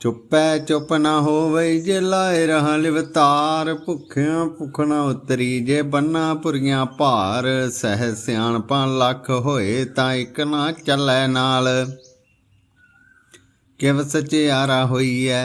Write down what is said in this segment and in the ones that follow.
ਚੁੱਪੈ ਚੁੱਪ ਨਾ ਹੋਵੇ ਜੇ ਲਾਏ ਰਹਾ ਲਿਵਤਾਰ, ਭੁੱਖਿਆਂ ਭੁੱਖ ਨਾ ਉਤਰੀ ਜੇ ਬੰਨਾ ਪੁਰੀਆਂ ਭਾਰ, ਸਹਿ ਸਿਆਣਪਾਂ ਲੱਖ ਹੋਏ ਤਾਂ ਇੱਕ ਨਾ ਚੱਲੈ ਨਾਲ। ਕਿਵ ਸਚਿਆਰਾ ਹੋਈਐ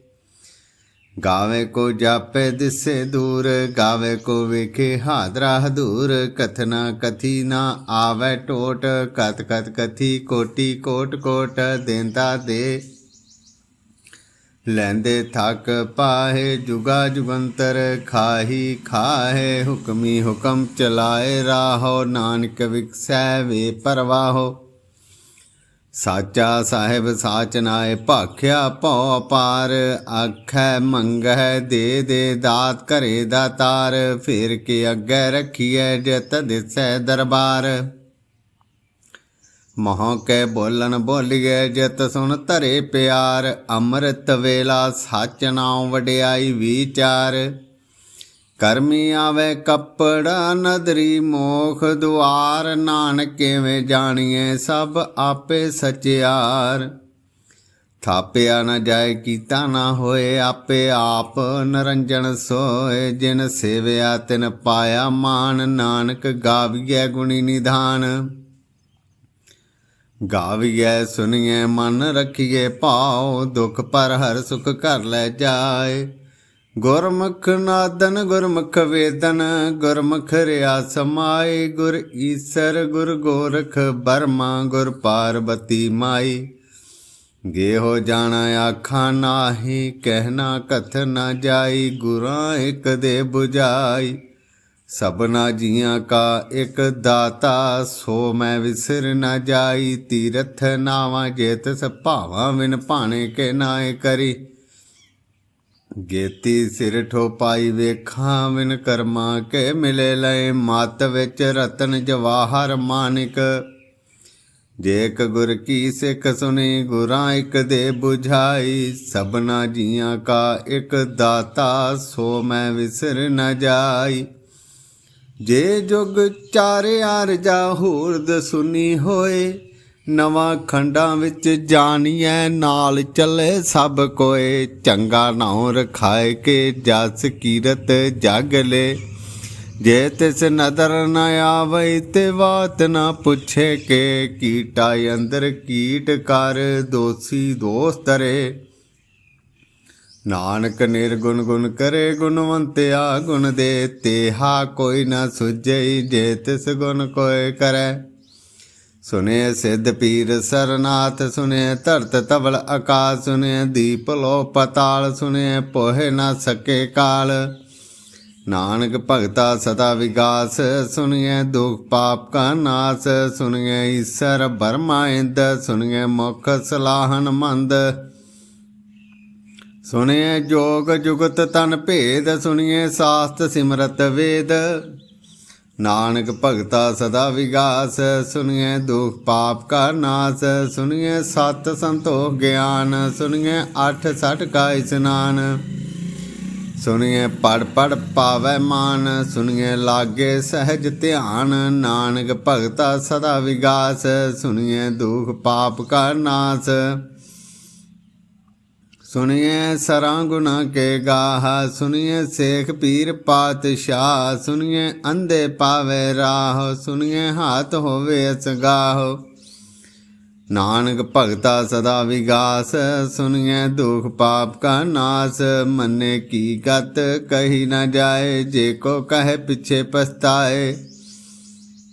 ਗਾਵੇ ਕੋ ਜਾਪੇ ਦਿਸੇ ਦੂਰ ਗਾਵੇ ਕੋ ਵੇਖੇ ਹਾਦਰਾ ਹਦੂਰ ਕਥਨਾ ਕਥੀ ਨਾ ਆਵੇ ਟੋਟ ਕਤ ਕਤ ਕਥੀ ਕੋਟੀ ਕੋਟ ਕੋਟ ਦੇਂਦਾ ਦੇ ਲੈਂਦੇ ਥੱਕ ਪਾਹੇ ਜੁਗਾ ਜੁਗੰਤਰ ਖਾਹੀ ਖਾਹੇ ਹੁਕਮੀ ਹੁਕਮ ਚਲਾਏ ਰਾਹੋ ਨਾਨਕ ਵਿਕਸੈ ਵੇ ਪਰਵਾਹੋ ਸਾਚਾ ਸਾਹਿਬ ਸਾਚ ਨਾਏ ਭਾਖਿਆ ਭਉ ਅਪਾਰ, ਆਖੈ ਮੰਗੈ ਦੇ ਦੇ ਦਾਤ ਘਰੇ ਦਾ ਤਾਰ, ਫੇਰ ਕੇ ਅੱਗੇ ਰਖੀਐ ਜਤ ਦਿਸੈ ਦਰਬਾਰ। ਮਹਾਂ ਕੈ ਬੋਲਣ ਬੋਲੀਐ ਜਤ ਸੁਣ ਧਰੇ ਪਿਆਰ, ਅੰਮ੍ਰਿਤ ਵੇਲਾ ਸੱਚ ਨਾਉ ਵਡਿਆਈ ਵਿਚਾਰ। ਕਰਮੀ ਆਵੇ ਕੱਪੜਾ ਨਦਰੀ ਮੋਖ ਦੁਆਰ, ਨਾਨਕ ਕਿਵੇਂ ਜਾਣੀਏ ਸਭ ਆਪੇ ਸਚਿਆਰ। ਥਾਪਿਆ ਨਾ ਜਾਏ ਕੀਤਾ ਨਾ ਹੋਏ, ਆਪੇ ਆਪ ਨਰੰਜਨ ਸੋਏ। ਜਿਨ ਸੇਵਿਆ ਤਿਨ ਪਾਇਆ ਮਾਨ, ਨਾਨਕ ਗਾਵੀਐ ਗੁਣੀ ਨਿਧਾਨ। ਗਾਵੀਐ ਸੁਣੀਏ ਮਨ ਰਖੀਏ ਭਾਉ, ਦੁਖ ਪਰ ਹਰ ਸੁਖ ਕਰ ਲੈ ਜਾਏ। ਗੁਰਮੁਖ ਨਾਦਨ, ਗੁਰਮੁਖ ਵੇਦਨ, ਗੁਰਮੁਖ ਰਿਆ ਸਮਾਈ ਗੁਰ ਈਸਰ, ਗੁਰ ਗੋਰਖ ਬਰਮਾ ਗੁਰ ਪਾਰਬਤੀ ਮਾਈ। ਗੇਹੋ ਜਾਣਾ ਆਖਾਂ ਨਾਹੀ ਕਹਿਣਾ ਕਥ ਨਾ ਜਾਈ, ਗੁਰਾਂ ਇੱਕ ਦੇ 부ਜਾਈ ਸਭਨਾ ਜੀਆਂ ਕਾ ਇਕ ਦਾਤਾ, ਸੋ ਮੈਂ ਵਿਸਰ ਨਾ ਜਾਈ। ਤੀਰਥ ਨਾਵਾਂ ਜੇਤ ਸਭਾਵਾਂ ਵਿਨ ਭਾਣੇ ਕੇ ਨਾਏ ਕਰੀ। ਗੇਤੀ ਸਿਰ ਠੋਪਾਈ ਵੇਖਾਂ ਵਿਨ ਕਰਮਾ ਕੇ ਮਿਲੇ ਲਏ ਮਤ ਵਿੱਚ ਰਤਨ ਜਵਾਹਰ ਮਾਨਿਕ। ਜੇਕ ਗੁਰ ਕੀ ਸਿੱਖ ਸੁਣੀ, ਗੁਰਾਂ ਇੱਕ ਦੇ 부ਝਾਈ ਸਭਨਾ ਜੀਆਂ ਕਾ ਇੱਕ ਦਾਤਾ, ਸੋ ਮੈਂ ਵਿਸਰ ਨ ਜਾਈ। ਜੇ ਜੁਗ ਚਾਰੇ ਆਰਜਾ ਹੂਰਦ ਸੁਨੀ ਹੋਏ ਨਵਾਂ ਖੰਡਾਂ ਵਿੱਚ ਜਾਣੀਐ, ਨਾਲ ਚੱਲੇ ਸਭ ਕੋਏ। ਚੰਗਾ ਨਾਉ ਰਖਾਏ ਕੇ ਜਸ ਕੀਰਤ ਜਗ ਲੈ। ਜੇ ਤਿਸ ਨਦਰ ਨ ਆਵੇ ਤੇ ਬਾਤ ਨਾ ਪੁੱਛੇ ਕੇ। ਕੀਟਾ ਅੰਦਰ ਕੀਟ ਕਰ, ਦੋਸੀ ਦੋਸਤ ਰੇ ਨਾਨਕ ਨਿਰਗੁਣ ਗੁਣ ਕਰੇ, ਗੁਣਵੰਤਿਆ ਗੁਣ ਦੇ। ਤੇਹਾ ਕੋਈ ਨਾ ਸੁਝਈ, ਜੇ ਤਿਸ ਗੁਣ ਕੋਏ ਕਰੈ। ਸੁਨੇ ਸਿੱਧ ਪੀਰ ਸਰਨਾਥ, ਸੁਨੇ ਧਰਤ ਤਵਲ ਆਕਾਸ, ਸੁਨੇ ਦੀਪ ਲੋ ਪਤਾਲ, ਸੁਨੇ ਪੋਹੇ ਨਾ ਸਕੇ ਕਾਲ। ਨਾਨਕ ਭਗਤਾ ਸਦਾ ਵਿਗਾਸ ਸੁਣੀਏ ਦੁਖ ਪਾਪ ਕਾ ਨਾਸ ਸੁਣੀਏ ਈਸ਼ਰ ਬਰਮਾ ਇੰਦ ਸੁਣੀਏ ਮੁਖ ਸਲਾਹਨ ਮੰਦ। ਸੁਣੀਏ ਜੋਗ ਜੁਗਤ ਤਨ ਭੇਦ ਸੁਣੀਏ ਸਾਸਤ ਸਿਮਰਤ ਵੇਦ। ਨਾਨਕ ਭਗਤਾ ਸਦਾ ਵਿਗਾਸ ਸੁਣੀਏ ਦੁਖ ਪਾਪ ਕਾ ਨਾਸ ਸੁਣੀਏ ਸਤ ਸੰਤੋਖ ਗਿਆਨ ਸੁਣੀਏ ਅਠ ਸਠ ਕਾ ਇਸਨਾਨ। ਸੁਣੀਏ ਪੜ ਪੜ ਪਾਵੈ ਮਾਨ ਸੁਣੀਏ ਲਾਗੇ ਸਹਿਜ ਧਿਆਨ, ਨਾਨਕ ਭਗਤਾ ਸਦਾ ਵਿਗਾਸ ਸੁਣੀਏ ਦੁਖ ਪਾਪ ਕਾ ਨਾਸ। ਸੁਣੀਏ ਸਰਾਂ ਗੁਨਾ ਕੇ ਗਾਹ, ਸੁਣੀਏ ਸੇਖ ਪੀਰ ਪਾਤਸ਼ਾਹ, ਸੁਣੀਏ ਅੰਧੇ ਪਾਵੇ ਰਾਹ, ਸੁਣੀਏ ਹਾਥ ਹੋਵੇ ਅਸਗਾਹ। ਨਾਨਕ ਭਗਤਾ ਸਦਾ ਵਿਗਾਸ, ਸੁਣੀਏ ਦੁਖ ਪਾਪ ਕਾ ਨਾਸ, ਮੰਨੇ ਕੀ ਗਤ ਕਹੀ ਨਾ ਜਾਏ, ਜੇ ਕੋ ਕਹੇ ਪਿਛੇ ਪਛਤਾਏ।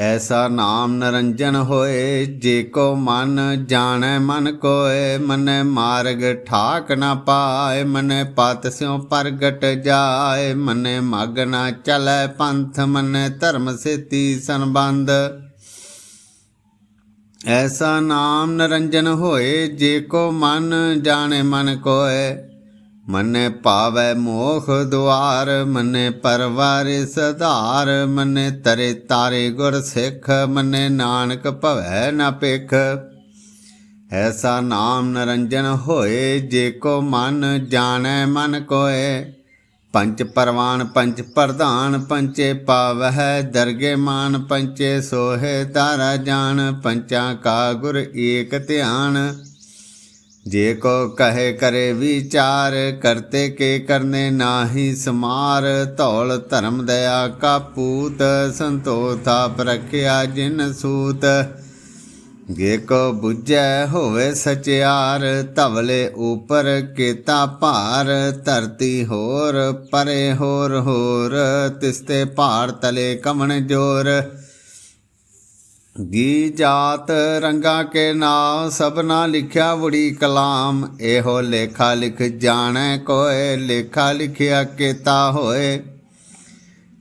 ਐਸਾ ਨਾਮ ਨਰੰਜਨ ਹੋਏ, ਜੇ ਕੋ ਮਨ ਜਾਣੈ, ਮਨ ਕੋਏ, ਮਨੈ ਮਾਰਗ ਠਾਕ ਨਾ ਪਾਏ, ਮਨੈ ਪਤ ਸਿਉ ਪ੍ਰਗਟ ਜਾਏ, ਮਨੈ ਮਗ ਨਾ ਚਲੈ ਪੰਥ, ਮਨੈ ਧਰਮ ਸੇਤੀ ਸੰਬੰਧ। ਐਸਾ ਨਾਮ ਨਰੰਜਨ ਹੋਏ, ਜੇ ਕੋ ਮਨ ਜਾਣੇ, ਮਨ ਕੋਏ ਮਨੇ ਪਾਵੈ ਮੋਖ ਦੁਆਰ, ਮਨੇ ਪਰਵਾਰੇ ਸਧਾਰ, ਮਨੇ ਤਰੇ ਤਾਰੇ ਗੁਰ ਸਿੱਖ, ਮਨੇ ਨਾਨਕ ਭਵੈ ਨ ਪਿਖ ਐਸਾ ਨਾਮ ਨਰੰਜਨ ਹੋਏ, ਜੇ ਕੋ ਮਨ ਜਾਣੈ ਮਨ ਕੋਏ। ਪੰਚ ਪਰਵਾਨ, ਪੰਚ ਪ੍ਰਧਾਨ, ਪੰਚੇ ਪਾਵਹਿ, ਦਰਗੇ ਮਾਨ, ਪੰਚੇ ਸੋਹੇ ਤਾਰਾ ਜਾਣ, ਪੰਚਾਂ ਕਾ ਗੁਰ ਏਕ ਧਿਆਨ। ਜੇ ਕੋ ਕਹੇ ਕਰੇ ਵਿਚਾਰ, ਕਰਤੇ ਕੇ ਕਰਨੇ ਨਾਹੀ ਸਮਾਰ। ਧੌਲ ਧਰਮ ਦਇਆ ਕਾ ਪੂਤ, ਸੰਤੋਖਾ ਪ੍ਰਖਿਆ ਜਿਨ ਸੂਤ। ਜੇ ਕੋ 부ਜੈ ਹੋਵੇ ਸਚਿਆਰ, ਧਵਲੇ ਉਪਰ ਕੀਤਾ ਭਾਰ। ਧਰਤੀ ਹੋਰ ਪਰੇ ਹੋਰ ਹੋਰ, ਤਿਸਤੇ ਭਾਰ ਤਲੇ ਕਮਣ ਜੋਰ। ਗੀ ਜਾਤ ਰੰਗਾ ਕੇ ਨਾਮ ਸਭਨਾ ਲਿਖਿਆ ਬੁੜੀ ਕਲਾਮ। ਇਹੋ ਲੇਖਾ ਲਿਖ ਜਾਣੈ ਕੋਏ, ਲੇਖਾ ਲਿਖਿਆ ਕੀਤਾ ਹੋਏ।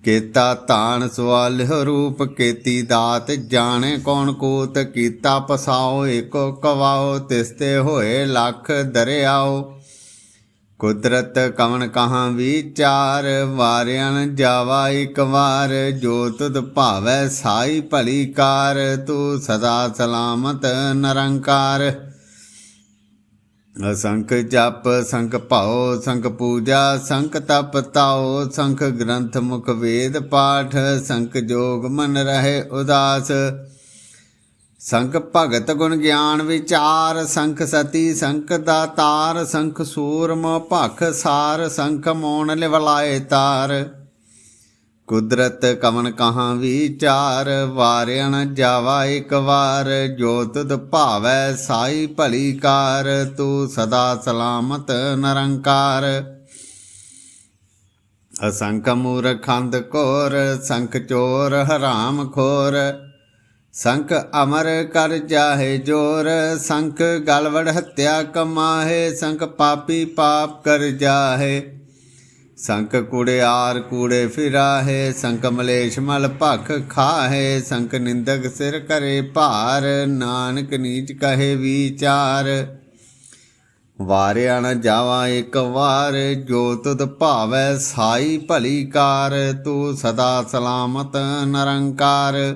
ਕੀਤਾ ਤਾਣ ਸਵਾਲ ਰੂਪ, ਕੀਤੀ ਦਾਤ ਜਾਣੇ ਕੌਣ ਕੂਤ। ਕੀਤਾ ਪਸਾਓ ਏਕੋ ਕਵਾਓ, ਤਿਸਤੇ ਹੋਏ ਲੱਖ ਦਰਿਆਓ। ਕੁਦਰਤ ਕਵਣ ਕਹਾਂ ਵਿਚਾਰ ਵਾਰਿਆਨ ਜਾਵਾ ਇੱਕ ਵਾਰ। ਜੋ ਤੁਧ ਭਾਵੈ ਸਾਈ ਭਲੀ ਕਾਰ, ਤੂੰ ਸਦਾ ਸਲਾਮਤ ਨਿਰੰਕਾਰ। ਅਸੰਖ ਜਪ, ਸੰਖ ਭਾਉ, ਸੰਖ ਪੂਜਾ, ਸੰਖ ਤਪ ਤਾਉ, ਸੰਖ ਗ੍ਰੰਥ ਮੁਖ ਵੇਦ ਪਾਠ, ਸੰਖ ਜੋਗ ਮਨ ਰਹੇ ਉਦਾਸ। ਸੰਖ ਭਗਤ ਗੁਣ ਗਿਆਨ ਵਿਚਾਰ, ਸੰਖ ਸਤੀ, ਸੰਖ ਦਾਤਾਰ, ਸੰਖ ਸੂਰਮ ਭਖ ਸਾਰ, ਸੰਖ ਮੋਣ ਲਿਵਲਾਏ ਤਾਰ। ਕੁਦਰਤ ਕਵਨ ਕਹਾਂ ਵਿਚਾਰ, ਵਾਰਿਆਣ ਜਾਵਾ ਇੱਕ ਵਾਰ। ਜੋ ਤੁਧ ਭਾਵੈ ਸਾਈ ਭਲੀ ਕਾਰ, ਤੂੰ ਸਦਾ ਸਲਾਮਤ ਨਿਰੰਕਾਰ। ਅਸੰਖ ਮੂਰਖੰਦ ਕੋਰ ਸੰਖ ਚੋਰ ਹਰਾਮ ਖੋਰ। ਸੰਖ ਅਮਰ ਕਰ ਜਾਹੇ ਜੋਰ, ਸੰਖ ਗਲਵੜ ਹੱਤਿਆ ਕਮਾਹੇ, ਸੰਖ ਪਾਪੀ ਪਾਪ ਕਰ ਜਾਹੇ। ਸੰਕ ਕੁੜਿਆਰ ਕੂੜੇ ਫਿਰਾਹੇ ਸੰਕ ਮਲੇਸ਼ ਮਲ ਭਖ ਖਾਹੇ ਸੰਕ ਨਿੰਦਕ ਸਿਰ ਕਰੇ ਭਾਰ, ਨਾਨਕ ਨੀਚ ਕਹੇ ਵਿਚਾਰ। ਵਾਰਿਆ ਨ ਜਾਵਾ ਇੱਕ ਵਾਰ, ਜੋ ਤੁਧ ਭਾਵੈ ਸਾਈ ਭਲੀ ਕਾਰ, ਤੂੰ ਸਦਾ ਸਲਾਮਤ ਨਿਰੰਕਾਰ।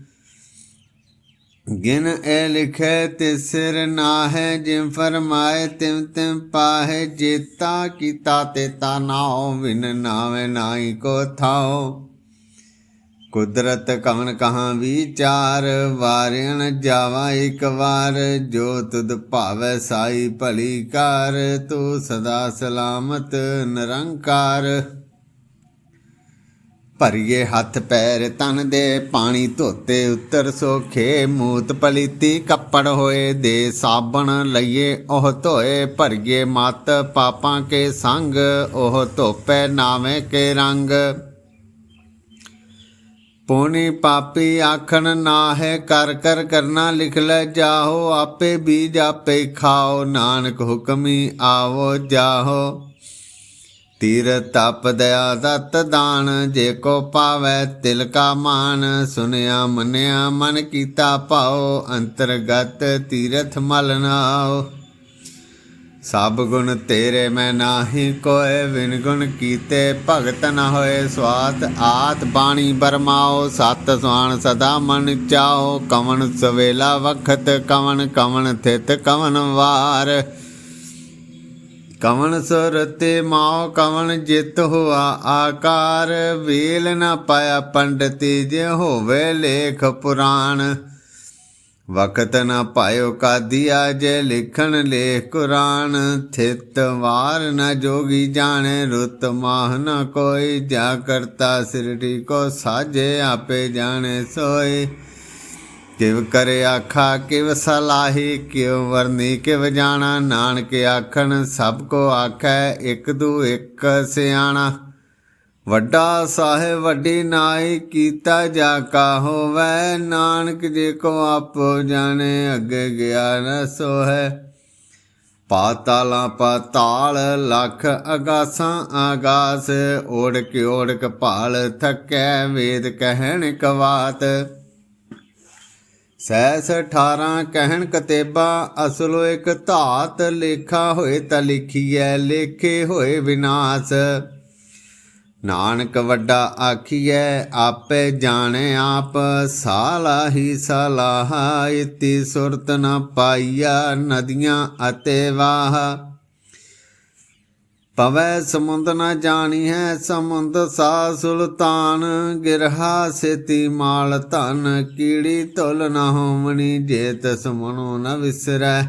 ਗਿਨ ਇਹ ਲਿਖੈ ਤੇ ਸਿਰ ਨਾਹਿ ਜਿਮ ਫਰਮਾਏ ਤਿਮ ਤਿਮ ਪਾਹੇ, ਜੇਤਾ ਕੀਤਾ ਤੇ ਤਾ ਨਾਉ ਵਿਨ ਨਾਵੇਂ ਨਾਈ ਕੋ ਥਾਉ। ਕੁਦਰਤ ਕਵਨ ਕਹਾਂ ਵਿਚਾਰ ਵਾਰਿਣ ਜਾਵਾ ਇੱਕ ਵਾਰ, ਜੋ ਤੁਧ ਭਾਵੈ ਸਾਈ ਭਲੀ ਕਾਰ, ਤੂੰ ਸਦਾ ਸਲਾਮਤ ਨਿਰੰਕਾਰ। ਭਰੀਏ ਹੱਥ ਪੈਰ ਤਨ ਦੇ, ਪਾਣੀ ਧੋਤੇ ਉੱਤਰ ਸੋਖੇ, ਮੂਤ ਪਲੀਤੀ ਕੱਪੜ ਹੋਏ ਦੇ, ਸਾਬਣ ਲਈਏ ਉਹ ਧੋਏ, ਭਰੀਏ ਮਤ ਪਾਪਾਂ ਕੇ ਸੰਗ, ਉਹ ਧੋਪੈ ਨਾਵੇਂ ਕੇ ਰੰਗ। ਪੋਣੀ ਪਾਪੀ ਆਖਣ ਨਾ ਹੈ ਕਰ ਕਰ ਕਰਨਾ ਲਿਖ ਲੈ ਜਾਹੋ, ਆਪੇ ਬੀਜ ਆਪੇ ਖਾਓ, ਨਾਨਕ ਹੁਕਮੀ ਆਵੋ ਜਾਹੋ। ਤੀਰ ਤਪ ਦਇਆ ਦਤ ਦਾਨ, ਜੇ ਕੋ ਪਾਵੈ ਤਿਲ ਕਾ ਮਾਨ, ਸੁਨਿਆ ਮੰਨਿਆ ਮਨ ਕੀਤਾ ਭਾਉ, ਅੰਤਰਗਤ ਤੀਰਥ ਮਲ ਨਾਉ। ਸਭ ਗੁਣ ਤੇਰੇ ਮੈਂ ਨਾਹੀ ਕੋਏ ਵਿਨ ਗੁਣ ਕੀਤੇ ਭਗਤ ਨ ਹੋਏ। ਸਵਾਤ ਆਤ ਬਾਣੀ ਬਰਮਾਓ ਸਤ ਸੁਆਣ ਸਦਾ ਮਨ ਚਾਓ ਕਵਣ ਸਵੇਲਾ ਵਖਤ, ਕਵਣ ਕਵਣ ਥਿਤ ਕਵਣ ਵਾਰ। ਕਵਨ ਸੁਰਤੇ ਮਾਉ ਕਵਣ ਜਿਤ ਹੁਆ, ਆਕਾਰ ਵੇਲ ਨਾ ਪਾਇਆ, ਪੰਡਤੀ ਜੇ ਹੋਵੇ ਲੇਖ ਪੁਰਾਣ। ਵਕਤ ਨਾ ਪਾਇਓ ਕਾਦੀਆ ਜੇ ਲਿਖਣ ਲੇਖ ਕੁਰਾਨ। ਥਿਤ ਵਾਰ ਨਾ ਜੋਗੀ ਜਾਣੇ, ਰੁਤ ਮਾਹ ਨਾ ਕੋਈ। ਜਾ ਕਰਤਾ ਸਿਰਟੀ ਕੋ ਸਾਜੇ, ਆਪੇ ਜਾਣੇ ਸੋਏ। ਕਿਵ ਕਰੇ ਆਖਾ, ਕਿਵ ਸਲਾਹੀ, ਕਿਵ ਵਰਨੀ, ਕਿਵ ਜਾਣਾ। ਨਾਨਕ ਆਖਣ, ਸਭ ਕੋ ਆਖੈ, ਇੱਕ ਦੂ ਇੱਕ ਸਿਆਣਾ। ਵੱਡਾ ਸਾਹਿਬ, ਵੱਡੀ ਨਾਈ, ਕੀਤਾ ਜਾ ਕਾ ਹੋਵੇ। ਨਾਨਕ ਜੇ ਕੋ ਆਪੋ ਜਾਣੇ, ਅੱਗੇ ਗਿਆ ਨ ਸੋਹੈ। ਪਾਤਾਲਾਂ ਪਾਤਾਲ, ਲਖ ਅਗਾਸਾਂ ਆਗਾਸ ਓੜ ਓੜਕ ਓੜਕ ਭਾਲ ਥਕੈ, ਵੇਦ ਕਹਿਣ ਕਵਾਤ। ਸੈਸ 18 ਕਹਿਣ ਕਤੇਬਾ, ਅਸਲੋ ਇੱਕ ਧਾਤ ਲੇਖਾ ਹੋਏ ਤਾਂ ਲਿਖੀਐ, ਲੇਖੇ ਹੋਏ ਵਿਨਾਸ਼। ਨਾਨਕ ਵੱਡਾ ਆਖੀਐ, ਆਪੇ ਜਾਣੇ ਆਪ, ਸਾਲਾ ਹੀ ਸਲਾਹ ਇਤੀ ਸੁਰਤ ਨ ਪਾਈਆ ਨਦੀਆਂ ਅਤੇ ਵਾਹ। ਪਵੈ ਸਮੁੰਦ ਨ ਜਾਣੀ ਹੈ ਸਮੁੰਦ ਸਾ ਸੁਲਤਾਨ, ਗਿਰਹਾ ਸੇਤੀ ਮਾਲ ਧਨ, ਕੀੜੀ ਤੁਲ ਨ ਹੋਵਣੀ ਜੇਤ ਸਮਣੋ ਨ ਵਿਸਰੈ।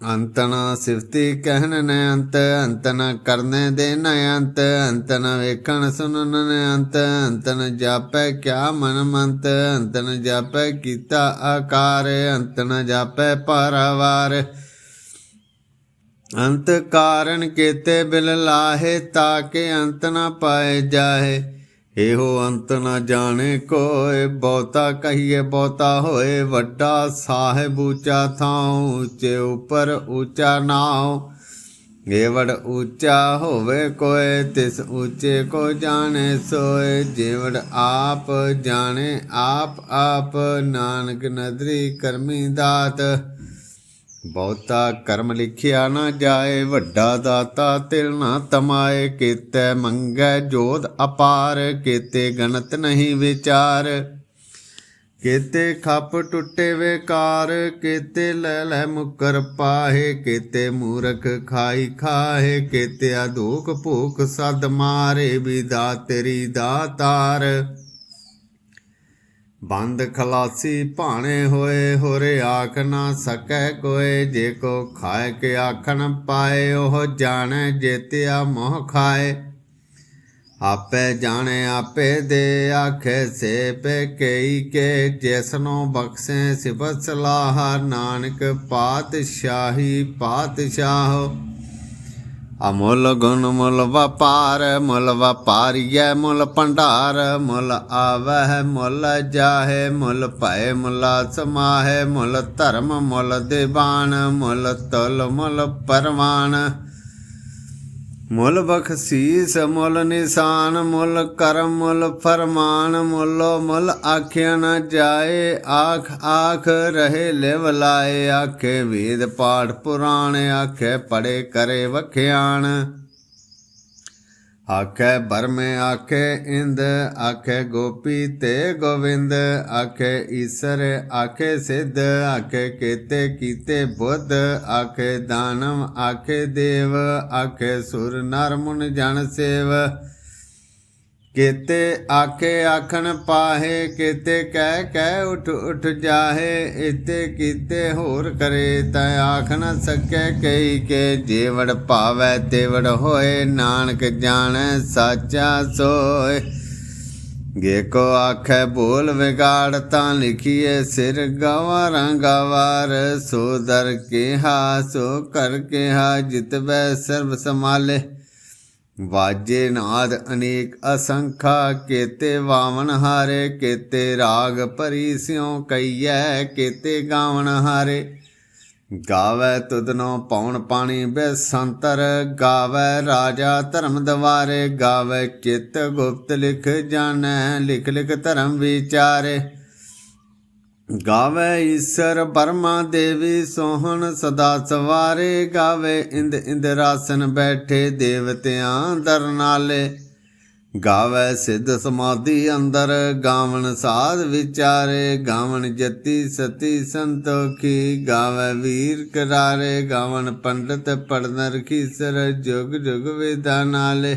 ਅੰਤ ਸਿਫਤੀ ਕਹਿਣ ਨੇ ਅੰਤ ਅੰਤ ਕਰਨੇ ਦੇ ਨ ਅੰਤ ਅੰਤ ਵੇਖਣ ਸੁਣਨ ਨੇ ਅੰਤ ਅੰਤ ਜਾਪੈ ਕਿਆ ਮਨ ਮੰਤ ਅੰਤਨ ਜਾਪੈ ਕੀਤਾ ਆਕਾਰ, ਅੰਤ ਨ ਜਾਪੈ ਪਰਵਾਰ। ਅੰਤ ਕਾਰਨ ਕੀਤੇ ਬਿਲ ਲਾਹੇ ਤਾਕੇ ਅੰਤ ਨਾ ਪਾਏ ਜਾਏ ਇਹੋ ਅੰਤ ਨਾ ਜਾਣੇ ਕੋਏ, ਬਹੁਤਾ ਕਹੀਏ ਬਹੁਤਾ ਹੋਏ, ਵੱਡਾ ਸਾਹਿਬ ਉੱਚਾ ਥਾਉ, ਉੱਚੇ ਉੱਪਰ ਉੱਚਾ ਨਾਉ। ਏਵੜ ਉੱਚਾ ਹੋਵੇ ਕੋਏ, ਤਿਸ ਉੱਚੇ ਕੋ ਜਾਣੇ ਸੋਏ। ਜੇਵੜ ਆਪ ਜਾਣੇ, ਆਪ ਆਪ ਨਾਨਕ ਨਦਰੀ ਕਰਮੀ ਦਾਤ। ਬਹੁਤਾ ਕਰਮ ਲਿਖਿਆ ਨਾ ਜਾਏ, ਵੱਡਾ ਦਾਤਾ ਤਿਲ ਨਾ ਤਮਾਏ, ਕੀਤੇ ਮੰਗੈ ਜੋਧ ਅਪਾਰ, ਕੀਤੇ ਗਣਤ ਨਹੀਂ ਵਿਚਾਰ। ਕੀਤੇ ਖੱਪ ਟੁੱਟੇ ਵੇਕਾਰ, ਕੀਤੇ ਲੈ ਲੈ ਮੁਕਰ ਪਾਹੇ, ਕੀਤੇ ਮੂਰਖ ਖਾਈ ਖਾਹੇ ਕੀਤੇ ਅਧੂਕ ਭੂਖ ਸਦ ਮਾਰੇ, ਵਿਦਾ ਤੇਰੀ ਦਾਤਾਰ। ਬੰਦ ਖਲਾਸੀ ਭਾਣੇ ਹੋਏ, ਹੋਰੇ ਆਖ ਨਾ ਸਕੈ ਕੋਏ। ਜੇ ਕੋ ਖਾਏ ਕੇ ਆਖਣ ਪਾਏ, ਉਹ ਜਾਣੈ ਜੇਤਿਆ ਮੋਹ ਖਾਏ। ਆਪੇ ਜਾਣੇ, ਆਪੇ ਦੇ ਆਖੇ ਸੇ ਪੇ ਕਈ ਕੇ। ਜਿਸਨੋ ਬਖਸ਼ੇ ਸਿਵ ਸਲਾਹ, ਨਾਨਕ ਪਾਤਸ਼ਾਹੀ ਪਾਤਸ਼ਾਹ। ਅਮੁੱਲ ਗੁਣ ਮੁੱਲ ਵਪਾਰ, ਮੁੱਲ ਵਪਾਰੀਐ ਮੁੱਲ ਭੰਡਾਰ, ਮੁੱਲ ਆਵਹਿ ਮੁੱਲ ਜਾਹੇ, ਮੁੱਲ ਭੈ ਮੁੱਲ ਸਮਾਹੇ, ਮੁੱਲ ਧਰਮ ਮੁੱਲ ਦੀਵਾਨ, ਮੁੱਲ ਤੁਲ ਮੁੱਲ ਪਰਵਾਨ। ਮੁੱਲ ਬਖਸ਼ੀਸ, ਮੁੱਲ ਨਿਸ਼ਾਨ, ਮੁੱਲ ਕਰਮ, ਮੁੱਲ ਫਰਮਾਨ, ਮੁੱਲੋ ਮੁੱਲ ਆਖਿਆ ਨ ਜਾਏ। ਆਖ ਆਖ ਰਹੇ ਲਿਵ ਲਾਏ, ਆਖੇ ਵੇਦ ਪਾਠ ਪੁਰਾਣ, ਆਖੇ ਪੜੇ ਕਰੇ ਵਖਿਆਣ। ਆਖੇ ਬਰਮੇ ਆਖੇ ਇੰਦ, ਆਖੇ ਗੋਪੀ ਤੇ ਗੋਵਿੰਦ, ਆਖੇ ਈਸਰ, ਆਖੇ ਸਿੱਧ, ਆਖੇ ਕੀਤੇ ਕੀਤੇ ਬੁੱਧ, ਆਖੇ ਦਾਨਵ, ਆਖੇ ਦੇਵ, ਆਖੇ ਸੁਰ ਨਰ ਮੁਨ ਜਨ ਸੇਵ। ਕੀਤੇ ਆਖੇ ਆਖਣ ਪਾਹੇ, ਕੀਤੇ ਕਹਿ ਕਹਿ ਉਠ ਉਠ ਜਾਹੇ ਇਤੇ ਕੀਤੇ ਹੋਰ ਕਰੇ, ਤੈ ਆਖ ਨ ਸਕੈ ਕਈ ਕੇ ਜੀਵੜ ਭਾਵੈ, ਤੇਵੜ ਹੋਏ, ਨਾਨਕ ਜਾਣੈ ਸਾਚਾ ਸੋਏ। ਗੇ ਕੋ ਆਖੈ ਬੋਲ ਵਿਗਾੜ, ਤਾਂ ਲਿਖੀਏ ਸਿਰ ਗਵਾਰਾਂ ਗਵਾਰ ਸੋ ਦਰ ਕੇ ਸੋ ਕਰ ਕਿਹਾ ਜਿਤ ਜਿਤਬੈ ਸਰਬ ਸਮਾਲੇ ਵਾਜੇ ਨਾਦ ਅਨੇਕ ਅਸੰਖਾ, ਕੇਤੇ ਵਾਵਣ ਹਾਰੇ, ਕੇਤੇ ਰਾਗ ਭਰੀ ਸਿਉ ਕਈਐ, ਕੇਤੇ ਗਾਵਨ ਹਾਰੇ। ਗਾਵੇ ਤੁਦਨੋ ਪੌਣ ਪਾਣੀ ਬੇਸੰਤਰ, ਗਾਵੇ ਰਾਜਾ ਧਰਮ ਦਵਾਰੇ, ਗਾਵੇ ਚਿਤ ਗੁਪਤ ਲਿਖ ਜਾਣੈ, ਲਿਖ ਲਿਖ ਧਰਮ ਵਿਚਾਰੇ। ਗਾਵੇ ਈਸ਼ਰ ਬਰਮਾ ਦੇਵੀ ਸੋਹਣ ਸਦਾ ਸਵਾਰੇ ਗਾਵੇ ਇੰਦ ਇੰਦਰਾਸਨ ਬੈਠੇ ਦੇਵਤਿਆਂ ਦਰਨਾਲੇ। ਗਾਵੇ ਸਿੱਧ ਸਮਾਧੀ ਅੰਦਰ ਗਾਵਣ ਸਾਧ ਵਿਚਾਰੇ, ਗਾਵਣ ਜਤੀ ਸਤੀ ਸੰਤੋਖੀ ਗਾਵੇ ਵੀਰ ਕਰਾਰੇ, ਗਾਵਣ ਪੰਡਤ ਪੜਨ ਰਖੀਸਰ ਜੁਗ ਜੁਗ ਵੇਦਾਂ ਨਾਲੇ।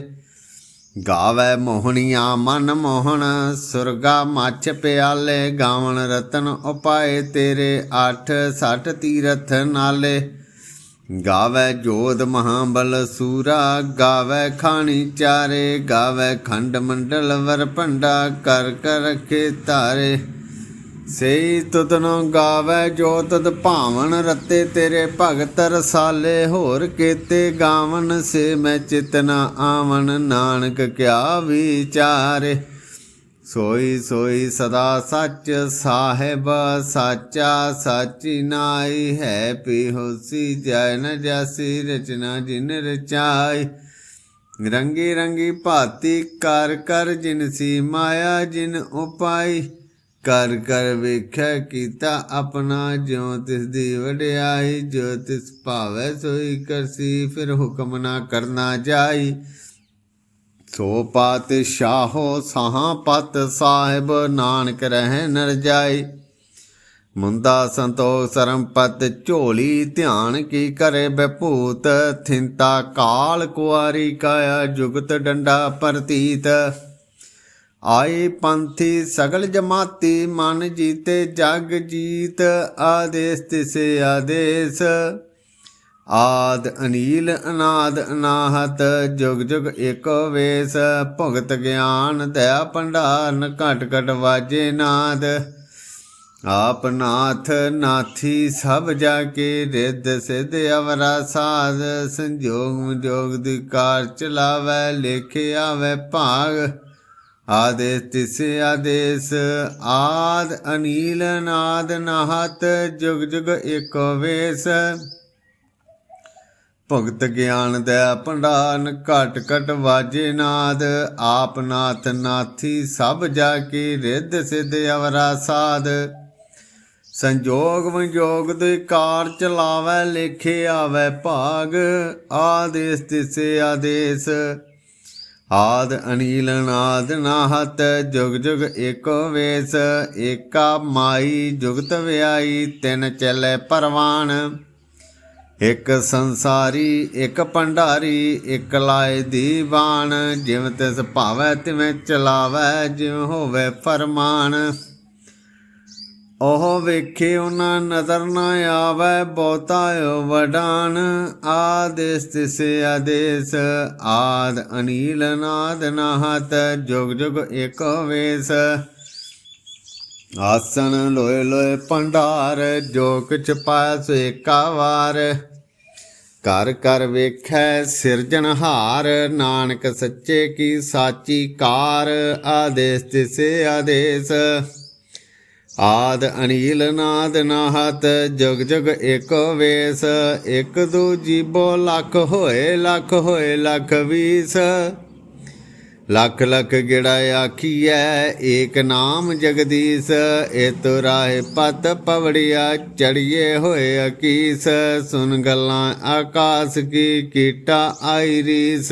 ਗਾਵੇ ਮੋਹਣੀਆਂ ਮਨ ਮੋਹਣ, ਸੁਰਗਾ ਮੱਛ ਪਿਆਲੇ, ਗਾਵਣ ਰਤਨ ਉਪਾਏ ਤੇਰੇ 8 60 ਤੀਰਥ ਨਾਲੇ। ਗਾਵੇ ਜੋਧ ਮਹਾਬਲ ਸੂਰਾ, ਗਾਵੇ ਖਾਣੀ ਚਾਰੇ, ਗਾਵੇ ਖੰਡ ਮੰਡਲ ਵਰ ਭੰਡਾ, ਕਰ ਕਰ ਰਖੇ ਤਾਰੇ ਸਈ ਤੁਧਨੋ ਗਾਵੇ, ਜੋ ਤਦ ਭਾਵਨ ਰਤੇ ਤੇਰੇ ਭਗਤ ਰਸਾਲੇ। ਹੋਰ ਕੀਤੇ ਗਾਵਨ ਸੇ ਮੈਂ ਚਿਤਨਾ ਆਵਨ ਨਾਨਕ ਕਿਆ ਵਿਚਾਰੇ। ਸੋਈ ਸੋਈ ਸਦਾ ਸੱਚ ਸਾਹਿਬ, ਸਾਚਾ ਸਾਚੀ ਨਾਈ ਹੈ। ਪੀ ਹੋਸੀ ਜੈਨ ਜੈਸੀ ਰਚਨਾ ਜਿਨ ਰਚਾਈ। ਰੰਗੀ ਰੰਗੀ ਭਾਤੀ ਕਰ ਕਰ ਜਿਨ ਸੀ ਮਾਇਆ, ਜਿਨ ਉਪਾਈ। ਕਰ ਕਰ ਵੇਖਿਆ ਕੀਤਾ ਆਪਣਾ ਜਿਉ ਤਿਸ ਦੀ ਵਡਿਆਈ, ਜੋ ਤਿਸ ਭਾਵੈ ਸੋਈ ਕਰਸੀ, ਫਿਰ ਹੁਕਮ ਨਾ ਕਰਨਾ ਜਾਈ। ਸੋ ਪਾਤ ਸ਼ਾਹੋ ਸਾਹਾਂ ਪਤ ਸਾਹਿਬ, ਨਾਨਕ ਰਹਿ ਨਰ ਜਾਈ। ਮੁੰਦਾ ਸੰਤੋਖ ਸਰਮਪਤ ਝੋਲੀ, ਧਿਆਨ ਕੀ ਕਰੇ ਬਭੂਤ, ਥਿੰਤਾ ਕਾਲ ਕੁਆਰੀ ਕਾਇਆ, ਜੁਗਤ ਡੰਡਾ ਪ੍ਰਤੀਤ। ਆਏ ਪੰਥੀ ਸਗਲ ਜਮਾਤੀ ਮਨ ਜੀਤੇ ਜਗ ਜੀਤ, ਆਦੇਸ ਤਿਸੇ ਆਦੇਸ। ਆਦ ਅਨੀਲ ਅਨਾਦ ਅਨਾਹਤ, ਜੁਗ ਜੁਗ ਏਕੋ ਵੇਸ। ਭਗਤ ਗਿਆਨ ਦਇਆ ਭੰਡਾਰਨ, ਘਟ ਘਟ ਵਾਜੇ ਨਾਦ। ਆਪ ਨਾਥ ਨਾਥੀ ਸਭ ਜਾ ਕੇ ਰਿੱਧ ਸਿਧ ਅਵਰਾ ਸਾਧ। ਸੰਜੋਗ ਵਿਜੋਗ ਦੀ ਕਾਰ ਚਲਾਵੇ, ਲੇਖੇ ਆਵੇ ਭਾਗ। ਆਦੇਸ ਤਿਸੇ ਆਦੇਸ, ਆਦ ਅਨੀਲ ਨਾਦ ਨਾਹਤ, ਜੁਗ ਜੁਗ ਏਕੋ ਵੇਸ। ਭਗਤ ਗਿਆਨ ਦਇਆ ਭੰਡਾਰਨ ਘਟ ਘਟ ਵਾਜੇ ਨਾਦ, ਆਪ ਨਾਥ ਨਾਥੀ ਸਭ ਜਾ ਕੇ ਰਿੱਧ ਸਿਧ ਅਵਰਾ ਸਾਧ ਸੰਜੋਗ ਵਿਜੋਗ ਦੇ ਕਾਰ ਚਲਾਵੇ, ਲੇਖੇ ਆਵੇ ਭਾਗ, ਆਦੇਸ ਤਿਸੇ ਆਦੇਸ। ਆਦ ਅਨੀਲ ਨਾਦ ਨਾਹਤ, ਜੁਗ ਜੁਗ ਏਕੋ ਵੇਸ, ਏਕਾ ਮਾਈ, ਜੁਗਤ ਵਿਆਈ, ਤਿੰਨ ਚਲੇ ਪਰਵਾਨ। ਇੱਕ ਸੰਸਾਰੀ, ਇੱਕ ਭੰਡਾਰੀ, ਇੱਕ ਲਾਏ ਦੀਵਾਨ। ਜਿਵੇਂ ਤਿਸ ਭਾਵੈ ਤਿਵੇਂ ਚਲਾਵੈ ਜਿਵੇਂ ਹੋਵੇ ਫਰਮਾਨ। ਉਹ ਵੇਖੇ ਉਹਨਾਂ ਨਜ਼ਰ ਨਾ ਆਵੇ, ਬਹੁਤਾ ਓ ਵਡਾਨ ਆਦੇਸ ਤਿਸੇ ਆਦੇਸ, ਆਦ ਅਨੀਲ ਨਾਦ ਨਾਹਤ, ਜੁਗ ਜੁਗ ਏਕ ਵੇਸ। ਆਸਣ ਲੋਏ ਲੋਏ ਭੰਡਾਰ ਜੋ ਕਿਛ ਪਾਇਆ ਸੋ ਏਕਾ ਵਾਰ। ਕਰ ਕਰ ਵੇਖੈ ਸਿਰਜਣਹਾਰ ਨਾਨਕ ਸੱਚੇ ਕੀ ਸਾਚੀ ਕਾਰ। ਆਦੇਸ ਤਿਸੇ ਆਦੇਸ। ਆਦ ਅਨੀਲ ਨਾਦ ਨਾਹਤ, ਜੁਗ ਜੁਗ ਏਕੋ ਵੇਸ, ਇਕ ਦੂ ਜੀਬੋ ਲੱਖ ਹੋਏ ਲੱਖ ਹੋਏ, ਲੱਖ ਵੀਸ। ਲੱਖ ਲੱਖ ਗਿੜਾ ਆਖੀਐ, ਏਕ ਨਾਮ ਜਗਦੀਸ਼ ਏਤ ਰਾਏ ਪਤ ਪਵੜਿਆ ਚੜੀਏ ਹੋਏ ਅਕੀਸ। ਸੁਨ ਗੱਲਾਂ ਆਕਾਸ ਕੀ, ਕੀਟਾ ਆਈ ਰੀਸ।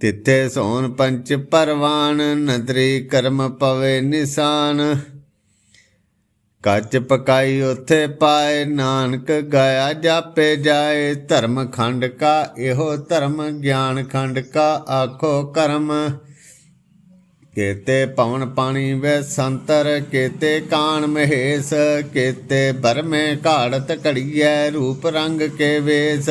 ਤਿੱਥੇ ਸੋਨ ਪੰਚ ਪਰਵਾਨ, ਨਦਰੀ ਕਰਮ ਪਵੇ ਨਿਸ਼ਾਨ। ਕੱਚ ਪਕਾਈ ਉਥੇ ਪਾਏ, ਨਾਨਕ ਗਾਇਆ ਜਾਪੇ ਜਾਏ। ਧਰਮ ਖੰਡ ਕਾ ਇਹੋ ਧਰਮ, ਗਿਆਨ ਖੰਡ ਕਾ ਆਖੋ ਕਰਮ। ਕੇਤੇ ਪਵਨ ਪਾਣੀ ਵੇ ਸੰਤਰ, ਕੇਤੇ ਕਾਣ ਮਹੇਸ਼, ਕੇਤੇ ਬਰਮੇ ਘਾੜਤ ਘੜੀਐ, ਰੂਪ ਰੰਗ ਕੇ ਵੇਸ।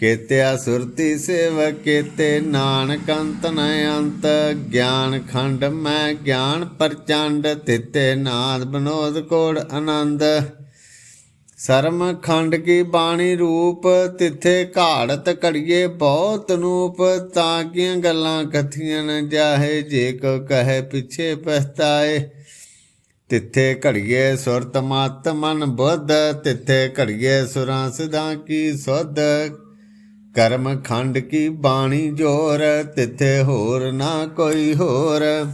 ਕੇਤਿਆ ਸੁਰਤੀ ਸੇਵ ਕੇਤੇ ਨਾਨਕ ਅੰਤ ਨ ਅੰਤ, ਗਿਆਨ ਖੰਡ ਮੈਂ ਗਿਆਨ ਪ੍ਰਚੰਡ, ਤਿਤੇ ਨਾਦ ਬਨੋਦ ਕੋੜ ਆਨੰਦ। ਸਰਮ ਖੰਡ ਕੀ ਬਾਣੀ ਰੂਪ, ਤਿੱਥੇ ਘਾੜਤ ਘੜੀਏ ਬਹੁਤ ਨੂਪ, ਤਾਂ ਕੀਆਂ ਗੱਲਾਂ ਕਥੀਆਂ ਨ ਜਾਹੇ, ਜੇ ਕੋ ਕਹੇ ਪਿਛੇ ਪਛਤਾਏ। ਤਿੱਥੇ ਘੜੀਏ ਸੁਰਤ ਮਤ ਮਨ ਬੁੱਧ, ਤਿੱਥੇ ਘੜੀਏ ਸੁਰਾਂ ਸਦਾ ਕੀ ਸੁਧ ਕਰਮ ਖੰਡ ਕੀ ਬਾਣੀ ਜੋਰ, ਤਿੱਥੇ ਹੋਰ ਨਾ ਕੋਈ ਹੋਰ।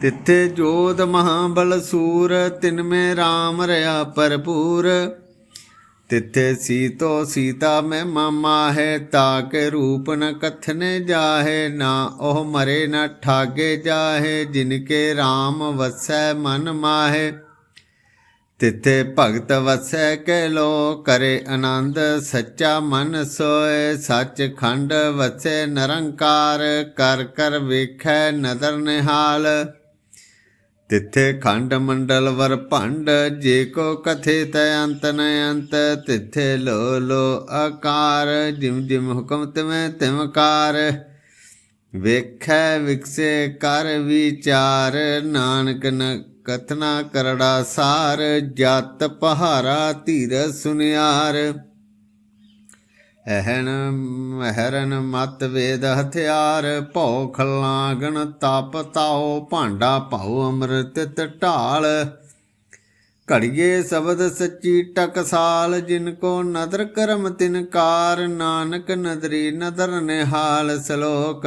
ਤਿੱਥੇ ਜੋਤ ਮਹਾਬਲ ਸੂਰ, ਤਿਨ ਮੇ RAM ਰਿਆ ਭਰਪੂਰ। ਤਿੱਥੇ ਸੀਤੋ ਸੀਤਾ ਮੈਂ ਮਾਮਾ ਹੈ ਤਾਕੇ ਰੂਪ ਨ ਕਥਨੇ ਜਾਹੇ, ਨਾ ਉਹ ਮਰੇ ਨਾ ਠਾਗੇ ਜਾਹੇ, ਜਿਨ ਕੇ RAM ਵਸੈ ਮਨ ਮਾਹੇ। ਤਿੱਥੇ ਭਗਤ ਵਸੈ ਕੈ ਲੋ ਕਰੇ ਆਨੰਦ ਸੱਚਾ ਮਨ ਸੋਏ। ਸੱਚ ਖੰਡ ਵਸੈ ਨਿਰੰਕਾਰ, ਕਰ ਕਰ ਵੇਖੈ ਨਦਰ ਨਿਹਾਲ। ਤਿੱਥੇ ਖੰਡ ਮੰਡਲ ਵਰ ਭੰਡ, ਜੇ ਕੋ ਕਥੇ ਤੈ ਅੰਤ ਨ ਅੰਤ। ਤਿੱਥੇ ਲੋ ਲੋ ਆਕਾਰ, ਜਿਮ ਜਿਮ ਹੁਕਮ ਤਿਵੇਂ ਤਿਮਕਾਰ ਵੇਖੈ ਵਿਕਸੇ ਕਰ ਵਿਚਾਰ, ਨਾਨਕ ਨ ਕਥਨਾ ਕਰੜਾ ਸਾਰ, ਜਤ ਪਹਾਰਾ ਧੀਰ ਸੁਨਿਆਰ। ਅਹਨ ਮਹਰਨ ਮਤ ਵੇਦ ਹਥਿਆਰ, ਭਉ ਖਲਾਗਣ ਤਪ ਤਾਓ ਭਾਂਡਾ ਭਾਉ ਅੰਮ੍ਰਿਤ ਤਿਤ ਢਾਲ। ਘੜੀਏ ਸ਼ਬਦ ਸੱਚੀ ਟਕਸਾਲ, ਜਿਨ ਕੋ ਨਦਰ ਕਰਮ ਤਿਨਕਾਰ ਨਾਨਕ ਨਦਰੀ ਨਦਰ ਨਿਹਾਲ ਸ਼ਲੋਕ।